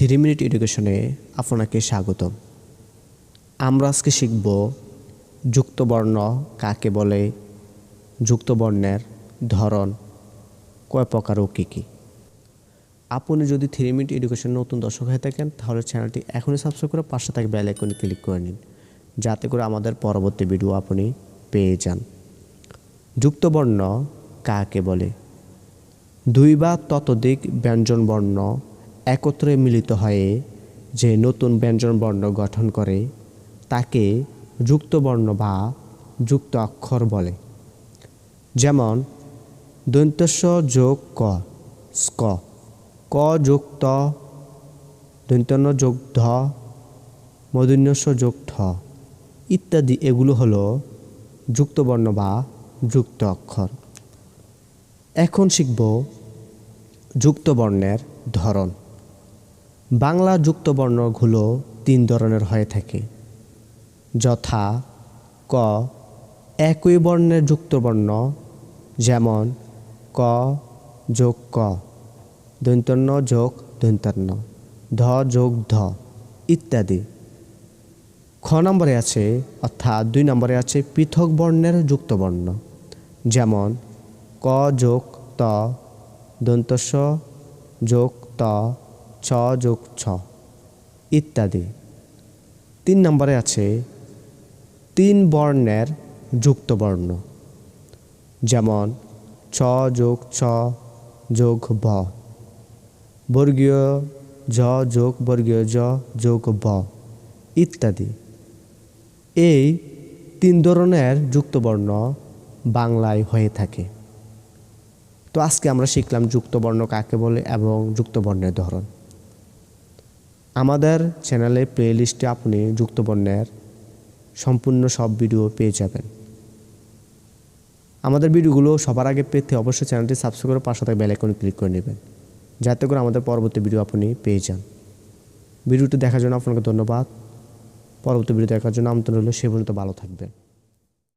Three minute এডুকেশনে আপনাকে স্বাগতম। আমরা আজকে শিখব যুক্তবর্ণ কাকে বলে, যুক্তবর্ণের ধরন কয় প্রকার ও কী কী। আপনি যদি থ্রি মিনিট এডুকেশন নতুন দর্শক হয়ে থাকেন, তাহলে চ্যানেলটি এখনই সাবস্ক্রাইব করে পাশে থাকা বেল আইকনে ক্লিক করে নিন, যাতে করে আমাদের পরবর্তী ভিডিও আপনি পেয়ে যান। যুক্তবর্ণ কাকে বলে? দুই বা ততোধিক ব্যঞ্জনবর্ণ একত্রে মিলিত হয়ে যে নতুন ব্যঞ্জনবর্ণ গঠন করে, তাকে যুক্তবর্ণ বা যুক্ত অক্ষর বলে। যেমন দন্তস্ব যোগ ক, স্ক, ক যোগ ত দন্তন্য যোগ ধ, মদন্যস্ব যোগ ঠ, ইত্যাদি এগুলো হলো যুক্তবর্ণ বা যুক্ত অক্ষর। এখন শিখব যুক্তবর্ণের ধরন। বাংলা যুক্তবর্ণগুলো তিন ধরনের হয়ে থাকে। যথা, ক, একই বর্ণের যুক্তবর্ণ, যেমন, ক যোগ ক, দৈন্তন্য যোগ দৈন্তান্ন ধ যোগ ধ ইত্যাদি। খ নম্বরে আছে, অর্থাৎ দুই নম্বরে আছে পৃথক বর্ণের যুক্তবর্ণ, যেমন, ক যোগ ত, দন্তস্ব যোগ ত ছ যোগ ছ, ইত্যাদি। তিন নম্বরে আছে তিন বর্ণের যুক্তবর্ণ, যেমন ছ যোগ ছ যোগ ভ, বর্গীয় জ যোগ বর্গীয় জ যোগ ব ইত্যাদি। এই তিন ধরনের যুক্তবর্ণ বাংলায় হয়ে থাকে। তো আজকে আমরা শিখলাম যুক্তবর্ণ কাকে বলে এবং যুক্তবর্ণের ধরন। আমাদের চ্যানেলে প্লে লিস্টে আপনি যুক্তবর্ণের সম্পূর্ণ সব ভিডিও পেয়ে যাবেন। আমাদের ভিডিওগুলো সবার আগে পেতে অবশ্যই চ্যানেলটি সাবস্ক্রাইব করে পাশে থাকা বেলাইকনে ক্লিক করে নেবেন, যাতে করে আমাদের পরবর্তী ভিডিও আপনি পেয়ে যান। ভিডিওটি দেখার জন্য আপনাকে ধন্যবাদ। পরবর্তী ভিডিও দেখার জন্য আমন্ত্রণ হলো সে পর্যন্ত ভালো থাকবেন।